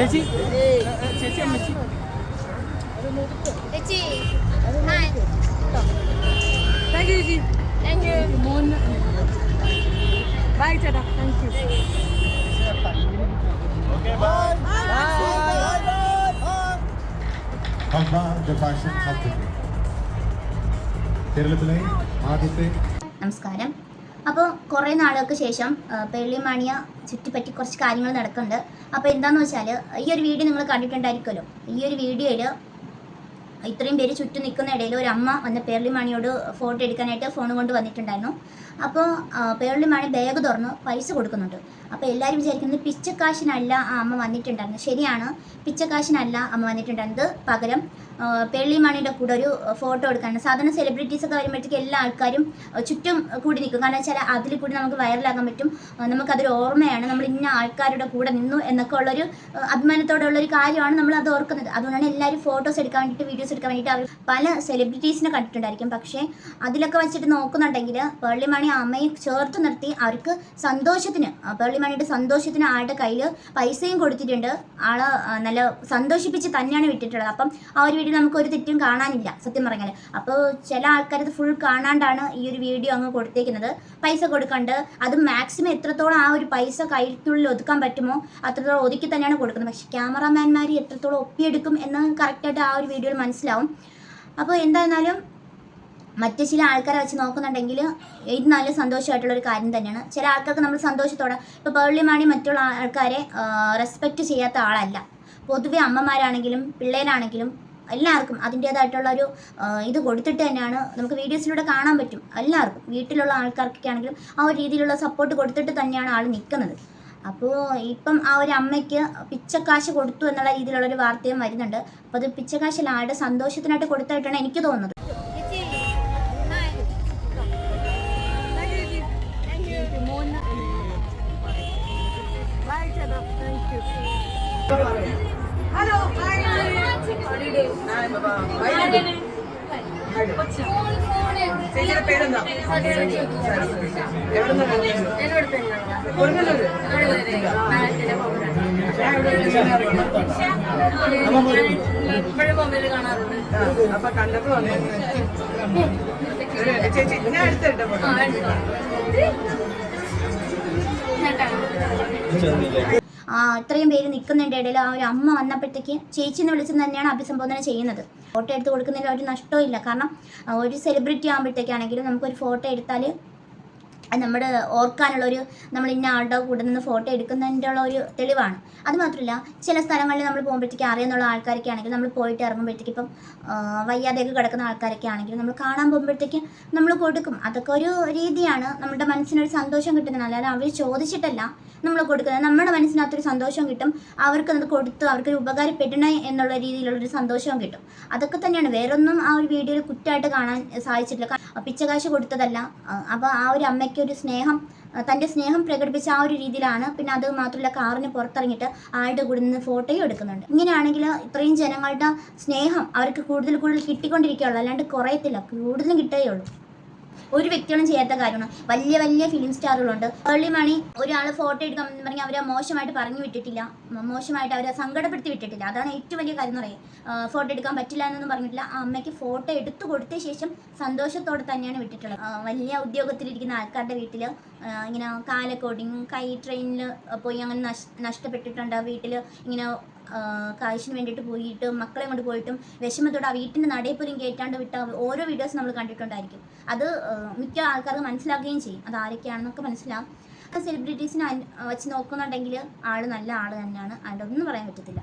ചേച്ചി? ചേച്ചി അമ്മച്ചി. ചേച്ചി ഹായ്. താങ്ക് യു ചേച്ചി. താങ്ക് യു മോൻ ബൈ ചേട്ടാ. Thank you Habba the fashion കേരളത്തിലെ ആദ്യത്തെ നമസ്കാരം. അപ്പോൾ കുറേ നാളുകൾക്ക് ശേഷം ആ, പെള്ളിമാണിയ ചുറ്റിപ്പറ്റി കുറച്ച് കാര്യങ്ങൾ നടക്കുന്നുണ്ട്. അപ്പോൾ എന്താണെന്ന് വെച്ചാൽ ഈ ഒരു വീഡിയോ നിങ്ങൾ കണ്ടിട്ടുണ്ടായിരിക്കുമല്ലോ. ഈ ഒരു വീഡിയോയിൽ ഇത്രയും പേര് ചുറ്റും നിൽക്കുന്ന ഇടയിൽ ഒരു അമ്മ വന്ന് പേർളിമാണിയോട് ഫോട്ടോ എടുക്കാനായിട്ട് ഫോൺ കൊണ്ട് വന്നിട്ടുണ്ടായിരുന്നു. അപ്പോൾ പേർളിമാണി ബാഗ് തുറന്ന് പൈസ കൊടുക്കുന്നുണ്ട്. അപ്പോൾ എല്ലാവരും വിചാരിക്കുന്നത് പിച്ചക്കാശിനല്ല ആ അമ്മ വന്നിട്ടുണ്ടായിരുന്നത്. ശരിയാണ് പിച്ചക്കാശിനല്ല അമ്മ വന്നിട്ടുണ്ടായിരുന്നത്. പകരം ആ, പേർളിമാണിയുടെ കൂടെ ഒരു ഫോട്ടോ എടുക്കാനാണ് സാധാരണ സെലിബ്രിറ്റീസ് ഒക്കെ വരുമ്പോഴത്തേക്ക് എല്ലാ ആൾക്കാരും ചുറ്റും കൂടി നിൽക്കും. കാരണം വെച്ചാൽ അതിൽ കൂടി നമുക്ക് വൈറലാകാൻ പറ്റും. നമുക്കതൊരു ഓർമ്മയാണ്. നമ്മൾ ഇന്ന ആൾക്കാരുടെ കൂടെ നിന്നു എന്നൊക്കെ ഉള്ളൊരു അഭിമാനത്തോടെ ഉള്ളൊരു കാര്യമാണ് നമ്മൾ അത് ഓർക്കുന്നത്. അതുകൊണ്ടാണ് എല്ലാവരും ഫോട്ടോസ് എടുക്കാൻ വേണ്ടിയിട്ട് വീഡിയോസ് എടുക്കാൻ വേണ്ടിയിട്ട് അവർ പല സെലിബ്രിറ്റീസിനെ കണ്ടിട്ടുണ്ടായിരിക്കും. പക്ഷേ അതിലൊക്കെ വെച്ചിട്ട് നോക്കുന്നുണ്ടെങ്കിൽ പേർളിമണി അമ്മയെ ചേർത്ത് നിർത്തി അവർക്ക് സന്തോഷത്തിന് ആ, പേർളിമണിയുടെ സന്തോഷത്തിന് ആളുടെ കയ്യിൽ പൈസയും കൊടുത്തിട്ടുണ്ട്. ആളെ നല്ല സന്തോഷിപ്പിച്ച് തന്നെയാണ് വിട്ടിട്ടുള്ളത്. അപ്പം ആ ഒരു നമുക്ക് ഒരു തെറ്റും കാണാനില്ല സത്യം പറഞ്ഞാൽ അപ്പോൾ ചില ആൾക്കാർ ഫുൾ കാണാണ്ടാണ് ഈ ഒരു വീഡിയോ അങ്ങ് കൊടുത്തേക്കുന്നത്. പൈസ കൊടുക്കണ്ട്. അത് മാക്സിമം എത്രത്തോളം ആ ഒരു പൈസ കയ്യിൽ ഒതുക്കാൻ പറ്റുമോ അത്രത്തോളം ഒതുക്കി തന്നെയാണ് കൊടുക്കുന്നത്. പക്ഷേ ക്യാമറാമാൻമാർ എത്രത്തോളം ഒപ്പിയെടുക്കും എന്ന് കറക്റ്റായിട്ട് ആ ഒരു വീഡിയോയിൽ മനസ്സിലാവും. അപ്പോൾ എന്തായിരുന്നാലും മറ്റു ചില ആൾക്കാരെ വെച്ച് നോക്കുന്നുണ്ടെങ്കിൽ ഇത് നല്ല സന്തോഷമായിട്ടുള്ള ഒരു കാര്യം തന്നെയാണ്. ചില ആൾക്കാർക്ക് നമ്മൾ സന്തോഷത്തോടെ ഇപ്പോൾ പേർളിമാണി മറ്റുള്ള ആൾക്കാരെ റെസ്പെക്റ്റ് ചെയ്യാത്ത ആളല്ല. പൊതുവെ അമ്മമാരാണെങ്കിലും പിള്ളേരാണെങ്കിലും എല്ലാവർക്കും അതിന്റേതായിട്ടുള്ള ഒരു ഇത് കൊടുത്തിട്ട് തന്നെയാണ് നമുക്ക് വീഡിയോസിലൂടെ കാണാൻ പറ്റും. എല്ലാവർക്കും വീട്ടിലുള്ള ആൾക്കാർക്കൊക്കെ ആണെങ്കിലും ആ ഒരു രീതിയിലുള്ള സപ്പോർട്ട് കൊടുത്തിട്ട് തന്നെയാണ് ആൾ നിൽക്കുന്നത് അപ്പോൾ ഇപ്പം ആ ഒരു അമ്മയ്ക്ക് പിച്ചക്കാശ് കൊടുത്തു എന്നുള്ള രീതിയിലുള്ളൊരു വാർത്തയും വരുന്നുണ്ട്. അപ്പോൾ അത് പിച്ചക്കാശല്ല ആളുടെ സന്തോഷത്തിനായിട്ട് കൊടുത്തായിട്ടാണ് എനിക്ക് തോന്നുന്നത്. ഹലോ ചേച്ചിയുടെ പേരെന്താ എവിടെ ഇപ്പോഴും മൊബൈൽ കാണാറുണ്ട് അപ്പൊ കണ്ടപ്പോ ചേച്ചി ഞാൻ എടുത്തിട്ടോ ആ ഇത്രയും പേര് നിൽക്കുന്നതിന്റെ ഇടയിൽ ആ ഒരു അമ്മ വന്നപ്പോഴത്തേക്ക് ചേച്ചി എന്ന് വിളിച്ചെന്ന് തന്നെയാണ് അഭിസംബോധന ചെയ്യുന്നത്. ഫോട്ടോ എടുത്ത് കൊടുക്കുന്നതിൽ ഒരു നഷ്ടവും ഇല്ല. കാരണം ഒരു സെലിബ്രിറ്റി ആകുമ്പോഴത്തേക്കാണെങ്കിലും നമുക്കൊരു ഫോട്ടോ എടുത്താൽ അത് നമ്മുടെ ഓർക്കാനുള്ള ഒരു നമ്മൾ ഇന്ന ആളുടെ കൂടെ നിന്ന് ഫോട്ടോ എടുക്കുന്നതിന്റെ ഉള്ള ഒരു തെളിവാണ്. അത് മാത്രമല്ല ചില സ്ഥലങ്ങളിൽ നമ്മൾ പോകുമ്പോഴത്തേക്ക് അറിയുന്നുള്ള ആൾക്കാരൊക്കെ ആണെങ്കിൽ നമ്മൾ പോയിട്ട് ഇറങ്ങുമ്പോഴത്തേക്ക് ഇപ്പം വയ്യാതെയൊക്കെ കിടക്കുന്ന ആൾക്കാരൊക്കെ ആണെങ്കിൽ നമ്മൾ കാണാൻ പോകുമ്പോഴത്തേക്ക് നമ്മൾ കൊടുക്കും. അതൊക്കെ ഒരു രീതിയാണ്. നമ്മുടെ മനസ്സിനൊരു സന്തോഷം കിട്ടുന്നത് അല്ലാതെ അവർ ചോദിച്ചിട്ടല്ല നമ്മൾ കൊടുക്കുന്നത്. നമ്മുടെ മനസ്സിനകത്തൊരു സന്തോഷം കിട്ടും. അവർക്ക് അത് കൊടുത്ത് അവർക്കൊരു ഉപകാരപ്പെടണേ എന്നുള്ള രീതിയിലുള്ളൊരു സന്തോഷവും കിട്ടും. അതൊക്കെ തന്നെയാണ്. വേറൊന്നും ആ ഒരു വീഡിയോയിൽ കുറ്റമായിട്ട് കാണാൻ സാധിച്ചിട്ടില്ല. പിച്ചകാശ് കൊടുത്തതല്ല. അപ്പോൾ ആ ഒരു അമ്മയ്ക്ക് ഒരു സ്നേഹം തന്റെ സ്നേഹം പ്രകടിപ്പിച്ച ആ ഒരു രീതിയിലാണ്. പിന്നെ അത് മാത്രമല്ല കാറിന് പുറത്തിറങ്ങിയിട്ട് ആളുടെ കൂടെ നിന്ന് ഫോട്ടോയും എടുക്കുന്നുണ്ട്. ഇങ്ങനെയാണെങ്കിൽ ഇത്രയും ജനങ്ങളുടെ സ്നേഹം അവർക്ക് കൂടുതൽ കൂടുതൽ കിട്ടിക്കൊണ്ടിരിക്കുകയുള്ളൂ. അല്ലാണ്ട് കുറയത്തില്ല. കൂടുതലും കിട്ടുകയുള്ളൂ ഒരു വ്യക്തികളും ചെയ്യാത്ത കാര്യമാണ്. വലിയ വലിയ ഫിലിം സ്റ്റാറുകളുണ്ട് ഏർലി മണി ഒരാൾ ഫോട്ടോ എടുക്കാൻ പറഞ്ഞാൽ അവരെ മോശമായിട്ട് പറഞ്ഞു വിട്ടിട്ടില്ല. മോശമായിട്ട് അവരെ സങ്കടപ്പെടുത്തി വിട്ടിട്ടില്ല. അതാണ് ഏറ്റവും വലിയ കാര്യം എന്ന് പറയുക ഫോട്ടോ എടുക്കാൻ പറ്റില്ല എന്നൊന്നും പറഞ്ഞിട്ടില്ല. ആ അമ്മയ്ക്ക് ഫോട്ടോ എടുത്തു കൊടുത്ത ശേഷം സന്തോഷത്തോടെ തന്നെയാണ് വിട്ടിട്ടുള്ളത്. വലിയ ഉദ്യോഗത്തിലിരിക്കുന്ന ആൾക്കാരുടെ വീട്ടിൽ ഇങ്ങനെ കാലക്കോടിങ് കൈ ട്രെയിനിൽ പോയി അങ്ങനെ നഷ് നഷ്ടപ്പെട്ടിട്ടുണ്ട്. വീട്ടിൽ ഇങ്ങനെ കാശിന് വേണ്ടിയിട്ട് പോയിട്ടും മക്കളെ കൊണ്ട് പോയിട്ടും വിഷമത്തോടെ ആ വീട്ടിന്റെ നടയിൽ പോലും കയറ്റാണ്ട് വിട്ട ഓരോ വീഡിയോസ് നമ്മൾ കണ്ടിട്ടുണ്ടായിരിക്കും. അത് മിക്ക ആൾക്കാർക്ക് മനസ്സിലാക്കുകയും ചെയ്യും. അത് ആരൊക്കെയാണെന്നൊക്കെ മനസ്സിലാവും. സെലിബ്രിറ്റീസിനെ വെച്ച് നോക്കുന്നുണ്ടെങ്കിൽ ആൾ നല്ല ആൾ തന്നെയാണ്. അതിന്റെ ഒന്നും പറയാൻ പറ്റത്തില്ല.